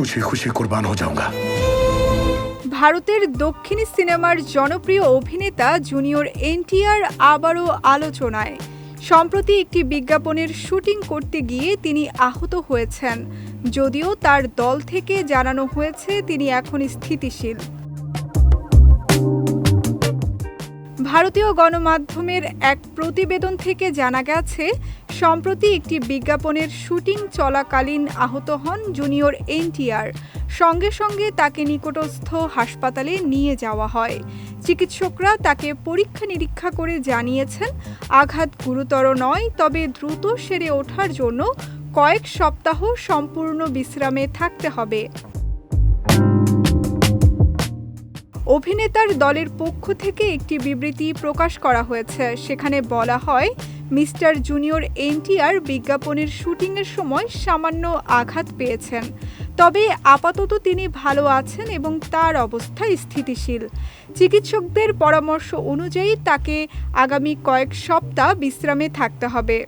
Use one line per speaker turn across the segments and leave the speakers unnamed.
খুশি খুশি কুরবান হয়ে যাওয়া
ভারতের দক্ষিণী সিনেমার জনপ্রিয় অভিনেতা জুনিয়র এনটিআর আবারও আলোচনায়। সম্প্রতি একটি বিজ্ঞাপনের শুটিং করতে গিয়ে তিনি আহত হয়েছেন। যদিও তার দল থেকে জানানো হয়েছে, তিনি এখন স্থিতিশীল। ভারতীয় গণমাধ্যমের এক প্রতিবেদন থেকে জানা গেছে, সম্প্রতি একটি বিজ্ঞাপনের শুটিং চলাকালীন আহত হন জুনিয়র এনটিআর। সঙ্গে সঙ্গে তাকে নিকটস্থ হাসপাতালে নিয়ে যাওয়া হয়। চিকিৎসকরা তাকে পরীক্ষা নিরীক্ষা করে জানিয়েছেন, আঘাত গুরুতর নয়, তবে দ্রুত সেরে ওঠার জন্য কয়েক সপ্তাহ সম্পূর্ণ বিশ্রামে থাকতে হবে। অভিনেতার দলের পক্ষ থেকে একটি বিবৃতি প্রকাশ করা হয়েছে। সেখানে বলা হয়, মিস্টার জুনিয়র এনটিআর বিজ্ঞাপনের শুটিংয়ের সময় সামান্য আঘাত পেয়েছেন। তবে আপাতত তিনি ভালো আছেন এবং তার অবস্থা স্থিতিশীল। চিকিৎসকদের পরামর্শ অনুযায়ী তাকে আগামী কয়েক সপ্তাহ বিশ্রামে থাকতে হবে।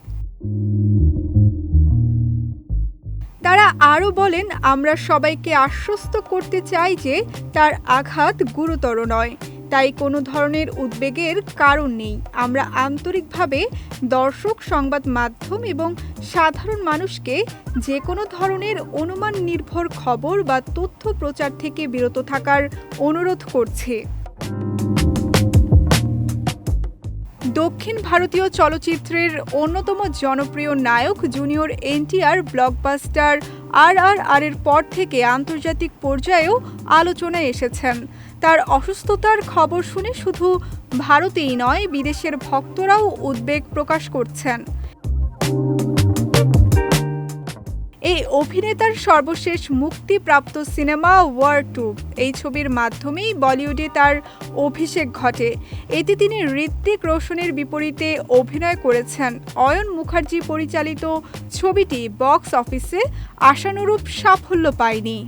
তারা আরও বলেন, আমরা সবাইকে আশ্বস্ত করতে চাই যে তার আঘাত গুরুতর নয়। তাই কোনো ধরনের উদ্বেগের কারণ নেই। আমরা আন্তরিকভাবে দর্শক, সংবাদ মাধ্যম এবং সাধারণ মানুষকে যে কোনো ধরনের অনুমান নির্ভর খবর বা তথ্য প্রচার থেকে বিরত থাকার অনুরোধ করছে। দক্ষিণ ভারতীয় চলচ্চিত্রের অন্যতম জনপ্রিয় নায়ক junior NTR blockbuster R R R এর পর থেকে আন্তর্জাতিক পর্যায়েও আলোচনায় এসেছেন। তার অসুস্থতার খবর শুনে শুধু ভারতেই নয়, বিদেশের ভক্তরাও উদ্বেগ প্রকাশ করছেন। অভিনেতার সর্বশেষ মুক্তিপ্রাপ্ত সিনেমা ওয়ার টু। এই ছবির মাধ্যমেই বলিউডে তার অভিষেক ঘটে। এতে তিনি ঋত্বিক রোশনের বিপরীতে অভিনয় করেছেন। অয়ন মুখার্জি পরিচালিত ছবিটি বক্স অফিসে আশানুরূপ সাফল্য পায়নি।